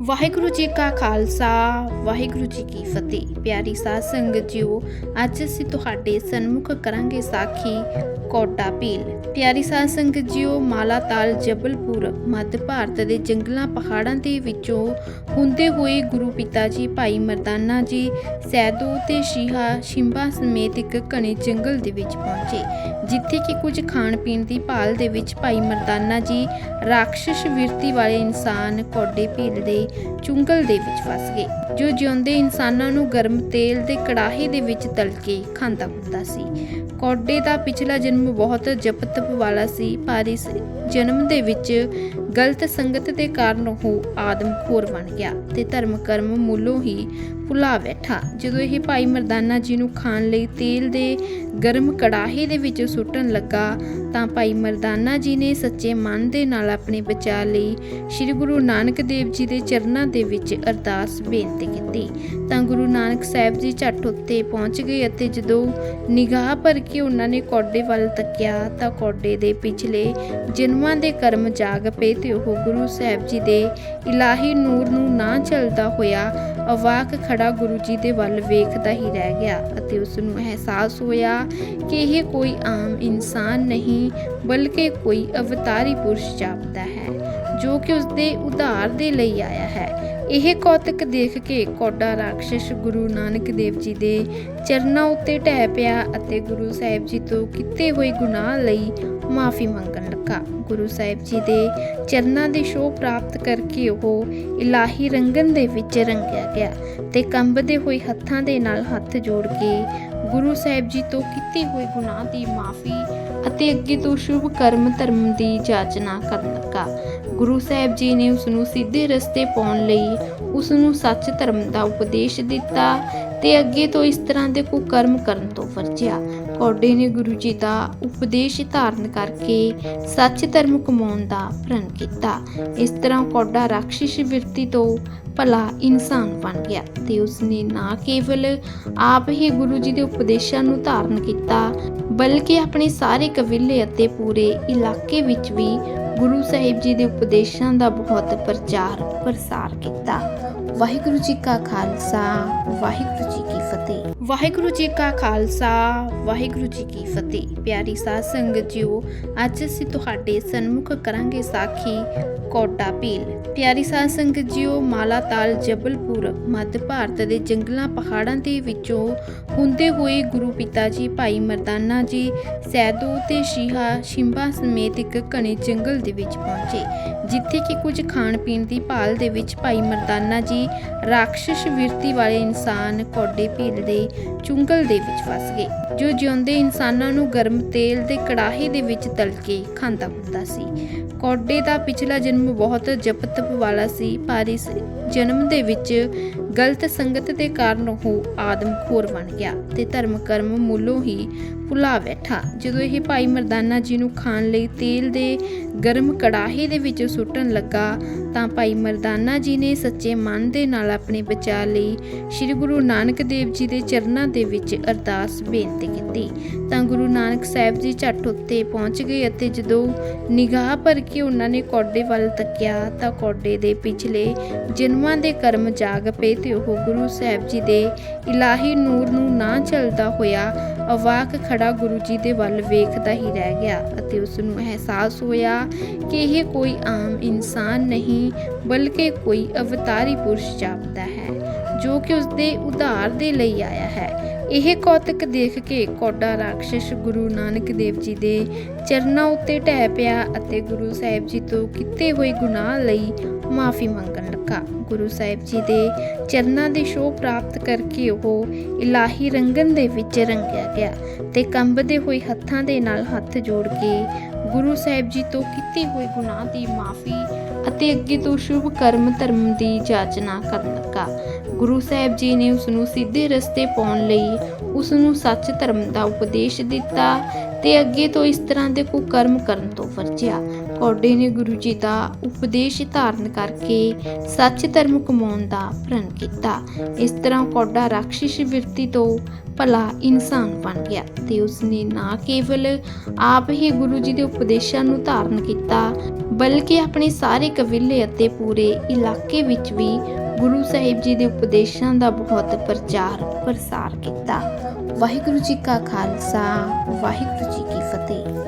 ਵਾਹਿਗੁਰੂ ਜੀ ਕਾ ਖਾਲਸਾ, ਵਾਹਿਗੁਰੂ ਜੀ ਕੀ ਫਤਿਹ। ਪਿਆਰੀ ਸਾਧ ਸੰਗਤ ਜੀਓ, ਅੱਜ ਅਸੀਂ ਤੁਹਾਡੇ ਸਨਮੁਖ ਕਰਾਂਗੇ ਸਾਖੀ ਕੋਟਾ ਭੀਲ। ਪਿਆਰੀ ਸਾਧ ਸੰਗਤ ਜੀਓ ਮਾਲਾਤਾਲ ਜਬਲਪੁਰ, ਮੱਧ ਭਾਰਤ ਦੇ ਜੰਗਲਾਂ ਪਹਾੜਾਂ ਦੇ ਵਿੱਚੋਂ ਹੁੰਦੇ ਹੋਏ ਗੁਰੂ ਪਿਤਾ ਜੀ ਭਾਈ ਮਰਦਾਨਾ ਜੀ, ਸੈਦੋ ਤੇ ਸ਼ੀਹਾ ਸ਼ਿੰਬਾ ਸਮੇਤ ਇੱਕ ਘਣੇ ਜੰਗਲ ਦੇ ਵਿੱਚ ਪਹੁੰਚੇ। ਜਿੱਥੇ ਕਿ ਕੁਝ ਖਾਣ ਪੀਣ ਦੀ ਭਾਲ ਦੇ ਵਿੱਚ ਭਾਈ ਮਰਦਾਨਾ ਜੀ ਰਾਖਸ਼ ਵਿਰਤੀ ਵਾਲੇ ਇਨਸਾਨ ਕੋਡੇ ਭੀਲ ਦੇ ਚੁੰਗਲ ਦੇ ਵਿੱਚ ਫਸ ਗਏ, ਜੋ ਜਿਉਂਦੇ ਇਨਸਾਨਾਂ ਨੂੰ ਗਰਮ ਤੇਲ ਦੇ ਕੜਾਹੇ ਦੇ ਵਿੱਚ ਤਲ ਕੇ ਖਾਂਦਾ ਹੁੰਦਾ ਸੀ। ਕੋਡੇ ਦਾ ਪਿਛਲਾ ਜਨਮ ਬਹੁਤ ਜਪਤਪ ਵਾਲਾ ਸੀ, ਪਰ ਇਸ ਜਨਮ ਦੇ ਵਿੱਚ ਗਲਤ ਸੰਗਤ ਦੇ ਕਾਰਨ ਉਹ ਆਦਮਖੋਰ ਬਣ ਗਿਆ ਤੇ ਧਰਮ ਕਰਮ ਮੂਲੋਂ ਹੀ ਭੁਲਾ ਬੈਠਾ। ਜਦੋਂ ਇਹ ਭਾਈ ਮਰਦਾਨਾ ਜੀ ਨੂੰ ਖਾਣ ਲਈ ਤੇਲ ਦੇ ਗਰਮ ਕੜਾਹੇ ਦੇ ਵਿੱਚ ਸੁੱਟਣ ਲੱਗਾ, ਤਾਂ ਭਾਈ ਮਰਦਾਨਾ ਜੀ ਨੇ ਸੱਚੇ ਮਨ ਦੇ ਨਾਲ ਆਪਣੇ ਬਚਾਅ ਲਈ ਸ੍ਰੀ ਗੁਰੂ ਨਾਨਕ ਦੇਵ ਜੀ ਦੇ ਚਰਨਾਂ ਦੇ ਵਿੱਚ ਅਰਦਾਸ ਬੇਨਤੀ ਕੀਤੀ। ਤਾਂ ਗੁਰੂ ਨਾਨਕ ਸਾਹਿਬ ਜੀ ਝੱਟ ਉੱਤੇ ਪਹੁੰਚ ਗਏ ਅਤੇ ਜਦੋਂ ਨਿਗਾਹ ਭਰ ਕੇ ਉਹਨਾਂ ਨੇ ਕੋਡੇ ਵੱਲ ਤੱਕਿਆ, ਤਾਂ ਕੋਡੇ ਦੇ ਪਿਛਲੇ ਜਨਮ ਦੇ ਕਰਮ ਜਾਗ ਪਏ ਤੇ ਉਹ ਗੁਰੂ ਸਾਹਿਬ ਜੀ ਦੇ ਇਲਾਹੀ ਨੂਰ ਨੂੰ ਨਾ ਝਲਦਾ ਹੋਇਆ ਅਵਾਕ ਖੜਾ ਗੁਰੂ ਜੀ ਦੇ ਵੱਲ ਵੇਖਦਾ ਹੀ ਰਹਿ ਗਿਆ ਅਤੇ ਉਸ ਨੂੰ ਅਹਿਸਾਸ ਹੋਇਆ ਕਿ ਇਹ ਕੋਈ ਆਮ ਇਨਸਾਨ ਨਹੀਂ, ਬਲਕਿ ਕੋਈ ਅਵਤਾਰੀ ਪੁਰਸ਼ ਜਾਪਦਾ ਹੈ, ਜੋ ਕਿ ਉਸ ਦੇ ਉਧਾਰ ਦੇ ਲਈ ਆਇਆ ਹੈ। ਇਹ ਕੌਤਕ ਦੇਖ ਕੇ ਕੋਡਾ ਰਾਖਸ਼ ਗੁਰੂ ਨਾਨਕ ਦੇਵ ਜੀ ਦੇ ਚਰਨਾਂ ਉੱਤੇ ਢਹਿ ਪਿਆ ਅਤੇ ਗੁਰੂ ਸਾਹਿਬ ਜੀ ਤੋਂ ਕੀਤੇ ਹੋਏ ਗੁਨਾਹ ਲਈ ਮਾਫੀ ਮੰਗਣ ਲੱਗਾ। ਗੁਰੂ ਸਾਹਿਬ ਜੀ ਦੇ ਚਰਨਾਂ ਦੀ ਸ਼ੋਅ ਪ੍ਰਾਪਤ ਕਰਕੇ ਉਹ ਇਲਾਹੀ ਰੰਗਨ ਦੇ ਵਿੱਚ ਰੰਗਿਆ ਗਿਆ ਤੇ ਕੰਬਦੇ ਹੋਏ ਹੱਥਾਂ ਦੇ ਨਾਲ ਹੱਥ ਜੋੜ ਕੇ ਗੁਰੂ ਸਾਹਿਬ ਜੀ ਤੋਂ ਕੀਤੇ ਹੋਏ ਗੁਨਾਹ ਦੀ ਮਾਫੀ ਅਤੇ ਅੱਗੇ ਤੋਂ ਸ਼ੁਭ ਕਰਮ ਧਰਮ ਦੀ ਜਾਚਨਾ ਕਰਨ। ਲੱਗਾ ਗੁਰੂ ਸਾਹਿਬ ਜੀ ਨੇ ਉਸ ਨੂੰ ਸਿੱਧੇ ਰਸਤੇ ਪਾਉਣ ਲਈ ਉਸ ਨੂੰ ਸੱਚ ਧਰਮ ਦਾ ਉਪਦੇਸ਼ ਦਿੱਤਾ ਤੇ ਅੱਗੇ ਤੋਂ ਇਸ ਤਰ੍ਹਾਂ ਦੇ ਕੁਕਰਮ ਕਰਨ ਤੋਂ ਵਰਜਿਆ। ਕੋਡੇ ਨੇ ਗੁਰੂ ਜੀ ਦਾ ਉਪਦੇਸ਼ ਧਾਰਨ ਕਰਕੇ ਸੱਚ ਧਰਮ ਕਮਾਉਣ ਦਾ ਪ੍ਰਣ ਕੀਤਾ। ਇਸ ਤਰ੍ਹਾਂ ਕੋਡਾ ਰਾਖਸ਼ਿਸ਼ ਵਿਰਤੀ ਤੋਂ ਭਲਾ ਇਨਸਾਨ ਬਣ ਗਿਆ ਤੇ ਉਸਨੇ ਨਾ ਕੇਵਲ ਆਪ ਹੀ ਗੁਰੂ ਜੀ ਦੇ ਉਪਦੇਸ਼ਾਂ ਨੂੰ ਧਾਰਨ ਕੀਤਾ, ਬਲਕਿ ਆਪਣੇ ਸਾਰੇ ਕਬੀਲੇ ਅਤੇ ਪੂਰੇ ਇਲਾਕੇ ਵਿੱਚ ਵੀ ਗੁਰੂ ਸਾਹਿਬ ਜੀ ਦੇ ਉਪਦੇਸ਼ਾਂ ਦਾ ਬਹੁਤ ਪ੍ਰਚਾਰ, ਪ੍ਰਸਾਰ ਕੀਤਾ। ਵਾਹਿਗੁਰੂ ਜੀ ਕਾ ਖਾਲਸਾ, ਵਾਹਿਗੁਰੂ ਜੀ ਕੀ ਫਤਿਹ। ਵਾਹਿਗੁਰੂ ਜੀ ਕਾ ਖਾਲਸਾ, ਵਾਹਿਗੁਰੂ ਜੀ ਕੀ ਫਤਿਹ। ਪਿਆਰੀ ਸਾਧ ਸੰਗਤ ਜੀਓ, ਅੱਜ ਅਸੀਂ ਤੁਹਾਡੇ ਸਨਮੁਖ ਕਰਾਂਗੇ ਸਾਖੀ ਕੋਟਾ ਭੀਲ। ਪਿਆਰੀ ਸਾਧ ਸੰਗਤ ਜੀਓ ਮਾਲਾਤਾਲ ਜਬਲਪੁਰ, ਮੱਧ ਭਾਰਤ ਦੇ ਜੰਗਲਾਂ ਪਹਾੜਾਂ ਦੇ ਵਿੱਚੋਂ ਹੁੰਦੇ ਹੋਏ ਗੁਰੂ ਪਿਤਾ ਜੀ ਭਾਈ ਮਰਦਾਨਾ ਜੀ, ਸੈਦੋ ਤੇ ਸ਼ੀਹਾ ਸ਼ਿੰਬਾ ਸਮੇਤ ਇੱਕ ਘਣੇ ਜੰਗਲ ਦੇ ਵਿੱਚ ਪਹੁੰਚੇ, ਜਿੱਥੇ ਕਿ ਕੁਝ ਖਾਣ ਪੀਣ ਦੀ ਭਾਲ ਦੇ ਵਿੱਚ ਭਾਈ ਮਰਦਾਨਾ ਜੀ ਰਾਖਸ਼ ਵਿਰਤੀ ਵਾਲੇ ਇਨਸਾਨ ਕੋਡੇ ਭੀਲ ਦੇ ਚੁੰਗਲ ਦੇ ਵਿੱਚ ਫਸ ਗਏ, ਜੋ ਜਿਉਂਦੇ ਇਨਸਾਨਾਂ ਨੂੰ ਗਰਮ ਤੇਲ ਦੇ ਕੜਾਹੇ ਦੇ ਵਿੱਚ ਤਲ ਕੇ ਖਾਂਦਾ ਹੁੰਦਾ ਸੀ। ਕੋਡੇ ਦਾ ਪਿਛਲਾ ਜਨਮ ਬਹੁਤ ਜਪ ਤਪ ਵਾਲਾ ਸੀ, ਪਰ ਇਸ ਜਨਮ ਦੇ ਵਿੱਚ ਗਲਤ ਸੰਗਤ ਦੇ ਕਾਰਨ ਉਹ ਆਦਮਖੋਰ ਬਣ ਗਿਆ ਤੇ ਧਰਮ ਕਰਮ ਮੂਲੋਂ ਹੀ ਭੁਲਾ ਬੈਠਾ। ਜਦੋਂ ਇਹ ਭਾਈ ਮਰਦਾਨਾ ਜੀ ਨੂੰ ਖਾਣ ਲਈ ਤੇਲ ਦੇ ਗਰਮ ਕੜਾਹੇ ਦੇ ਵਿੱਚ ਸੁੱਟਣ ਲੱਗਾ ਤਾਂ ਭਾਈ ਮਰਦਾਨਾ ਜੀ ਨੇ ਸੱਚੇ ਮਨ ਦੇ ਨਾਲ ਆਪਣੇ ਬਚਾਅ ਲਈ ਸ੍ਰੀ ਗੁਰੂ ਨਾਨਕ ਦੇਵ ਜੀ ਦੇ ਚਰਨਾਂ ਦੇ ਵਿੱਚ ਅਰਦਾਸ ਬੇਨਤੀ ਕੀਤੀ। ਤਾਂ ਗੁਰੂ ਨਾਨਕ ਸਾਹਿਬ ਜੀ ਝੱਟ ਉੱਤੇ ਪਹੁੰਚ ਗਏ ਅਤੇ ਜਦੋਂ ਨਿਗਾਹ ਭਰ ਕੇ ਉਹਨਾਂ ਨੇ ਕੋਡੇ ਵੱਲ ਤੱਕਿਆ ਤਾਂ ਕੋਡੇ ਦੇ ਪਿਛਲੇ ਜਨਮ ਦੇ ਕਰਮ ਜਾਗ ਪਏ ਤੇ ਉਹ ਗੁਰੂ ਸਾਹਿਬ ਜੀ ਦੇ ਇਲਾਹੀ ਨੂਰ ਨੂੰ ਨਾ ਝਲਦਾ ਹੋਇਆ ਅਵਾਕ ਖੜਾ ਗੁਰੂ ਜੀ ਦੇ ਵੱਲ ਵੇਖਦਾ ਹੀ ਰਹਿ ਗਿਆ ਅਤੇ ਉਸ ਨੂੰ ਅਹਿਸਾਸ ਹੋਇਆ ਕਿ ਇਹ ਕੋਈ ਆਮ ਇਨਸਾਨ ਨਹੀਂ, ਬਲਕਿ ਕੋਈ ਅਵਤਾਰੀ ਪੁਰਸ਼ ਜਾਪਦਾ ਹੈ, ਜੋ ਕਿ ਉਸ ਦੇ ਉਧਾਰ ਦੇ ਲਈ ਆਇਆ ਹੈ। ਇਹ ਕੌਤਕ ਦੇਖ ਕੇ ਕੋਡਾ ਰਾਖਸ਼ ਗੁਰੂ ਨਾਨਕ ਦੇਵ ਜੀ ਦੇ ਚਰਨਾਂ ਉੱਤੇ ਢਹਿ ਪਿਆ ਅਤੇ ਗੁਰੂ ਸਾਹਿਬ ਜੀ ਤੋਂ ਕੀਤੇ ਹੋਏ ਗੁਨਾਹ ਲਈ ਮਾਫੀ ਮੰਗਣ ਲੱਗਾ। ਗੁਰੂ ਸਾਹਿਬ ਜੀ ਦੇ ਚਰਨਾਂ ਦੀ ਸ਼ੋਭ ਪ੍ਰਾਪਤ ਕਰਕੇ ਉਹ ਇਲਾਹੀ ਰੰਗਨ ਦੇ ਵਿੱਚ ਰੰਗਿਆ ਗਿਆ ਤੇ ਕੰਬਦੇ ਹੋਏ ਹੱਥਾਂ ਦੇ ਨਾਲ ਹੱਥ ਜੋੜ ਕੇ ਗੁਰੂ ਸਾਹਿਬ ਜੀ ਤੋਂ ਕੀਤੇ ਹੋਏ ਗੁਨਾਹ ਦੀ ਮਾਫੀ ਅਤੇ ਅੱਗੇ ਤੋਂ ਸ਼ੁਭ ਕਰਮ ਧਰਮ ਦੀ ਜਾਚਨਾ ਕਰਨ ਲੱਗਾ। ਗੁਰੂ ਸਾਹਿਬ ਜੀ ਨੇ ਉਸ ਨੂੰ ਸਿੱਧੇ ਰਸਤੇ ਪਾਉਣ ਲਈ ਉਸ ਨੂੰ ਸੱਚ ਧਰਮ ਦਾ ਉਪਦੇਸ਼ ਦਿੱਤਾ। ਤੇ ਅੱਗੇ ਤੋਂ ਇਸ ਤਰ੍ਹਾਂ ਦੇ ਕੁਕਰਮ ਕਰਨ ਤੋਂ ਵਰਜਿਆ। ਕੌਡੇ ਨੇ ਗੁਰੂ ਜੀ ਦਾ ਉਪਦੇਸ਼ ਧਾਰਨ ਕਰਕੇ ਸੱਚ ਧਰਮ ਕਮਾਉਣ ਦਾ ਪ੍ਰਣ ਕੀਤਾ। ਇਸ ਤਰ੍ਹਾਂ ਕੌਡਾ ਰਾਖਸ਼ਿਸ਼ ਵਿਰਤੀ ਤੋਂ ਭਲਾ ਇਨਸਾਨ ਬਣ ਗਿਆ ਤੇ ਉਸਨੇ ਨਾ ਕੇਵਲ ਆਪ ਹੀ ਗੁਰੂ ਜੀ ਦੇ ਉਪਦੇਸ਼ਾਂ ਨੂੰ ਧਾਰਨ ਕੀਤਾ, ਬਲਕਿ ਆਪਣੇ ਸਾਰੇ ਕਬੀਲੇ ਅਤੇ ਪੂਰੇ ਇਲਾਕੇ ਵਿੱਚ ਵੀ ਗੁਰੂ ਸਾਹਿਬ ਜੀ ਦੇ ਉਪਦੇਸ਼ਾਂ ਦਾ ਬਹੁਤ ਪ੍ਰਚਾਰ, ਪ੍ਰਸਾਰ ਕੀਤਾ। ਵਾਹਿਗੁਰੂ ਜੀ ਕਾ ਖਾਲਸਾ, ਵਾਹਿਗੁਰੂ ਜੀ ਕੀ ਫਤਿਹ।